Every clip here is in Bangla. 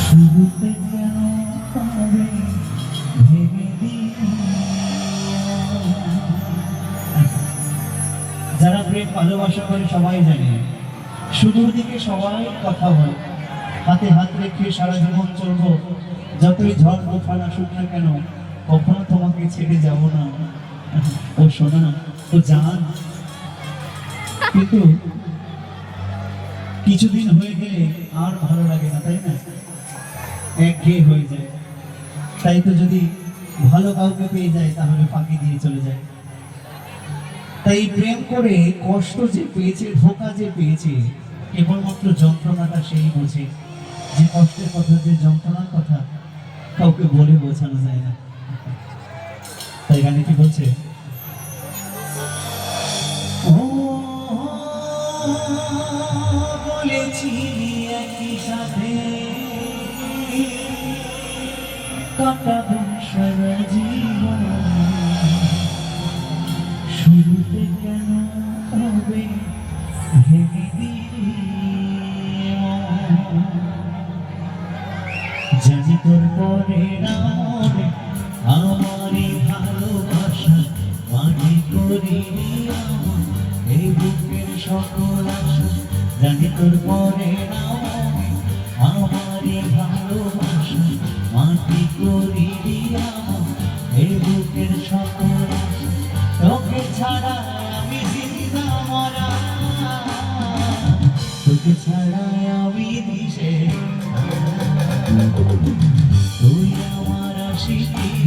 শুরুতে কেন যারা প্রেম ভালোবাসা করে সবাই জানে শুধুর দিকে সবাই কথা বলে। হাতে হাত রেখে সারা জীবন চলবো। যতই ঝড় তুফান আসুক না কেন, কখনো তোমাকে ছেড়ে যাব না। ও, শোনা ও জান। কিন্তু কিছুদিন হয়ে গেলে আর ভালো লাগে না, তাই না? একঘেয়ে হয়ে যায়। তাই তো যদি ভালো কাউকে পেয়ে যায়, তাহলে ফাঁকি দিয়ে চলে যায়। তাই প্রেম করে কষ্ট যে পেয়েছে, ধোকা যে পেয়েছে, কেবলমাত্র যন্ত্রণাটা সেই বোঝে। যে কষ্টের কথা, যে যন্ত্রণার কথা কাউকে বলে বোঝানো যায় না। তাই গানে কি বলছে? শুরুতে কেন হবে ভেঙে দিও তোর পরে রামনে আমারই ভালোবাসা মাটি করি আমার এই বুকের সকল আশা জানি তোর পরে রামনে আমারই ভালোবাসা মাটি করি আমার এই বুকের সকল তোকে ছাড়া আমি জিন্দা মরা। তোকে ছাড়া আমি দিশে। তুই আমার আশিকি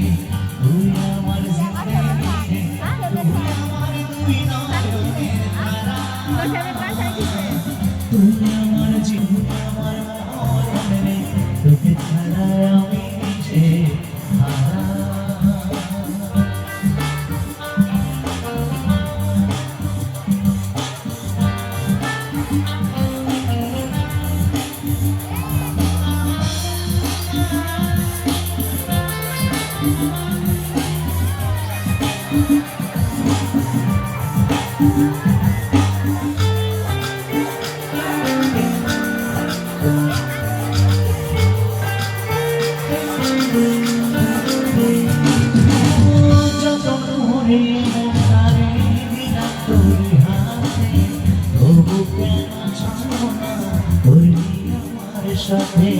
সাথে?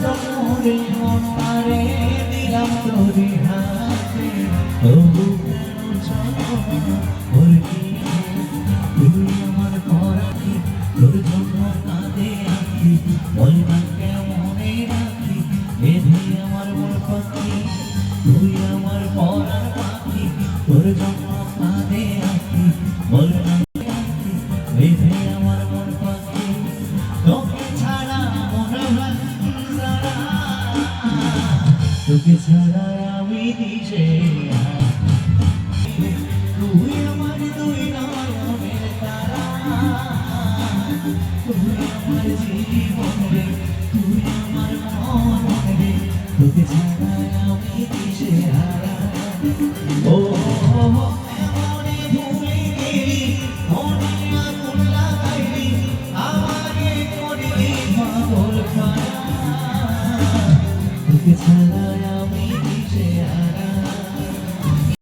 যত মনটারে দিলাম তোর হাতে, তবু কেন না করলি তুই আমার পরাধী, তোর জন্য কাঁদে আঁকি, বল না কেমনে রাখি, বেঁধে আমার মন পাখি, তুই আমার তোকে ছাড়া আমি দিশে তুই আমার দুই নয়নের তারা। তুই আমার জীবন রে তুই আমার মন। রে তোকে ছাড়া আমি দিশে ও মনে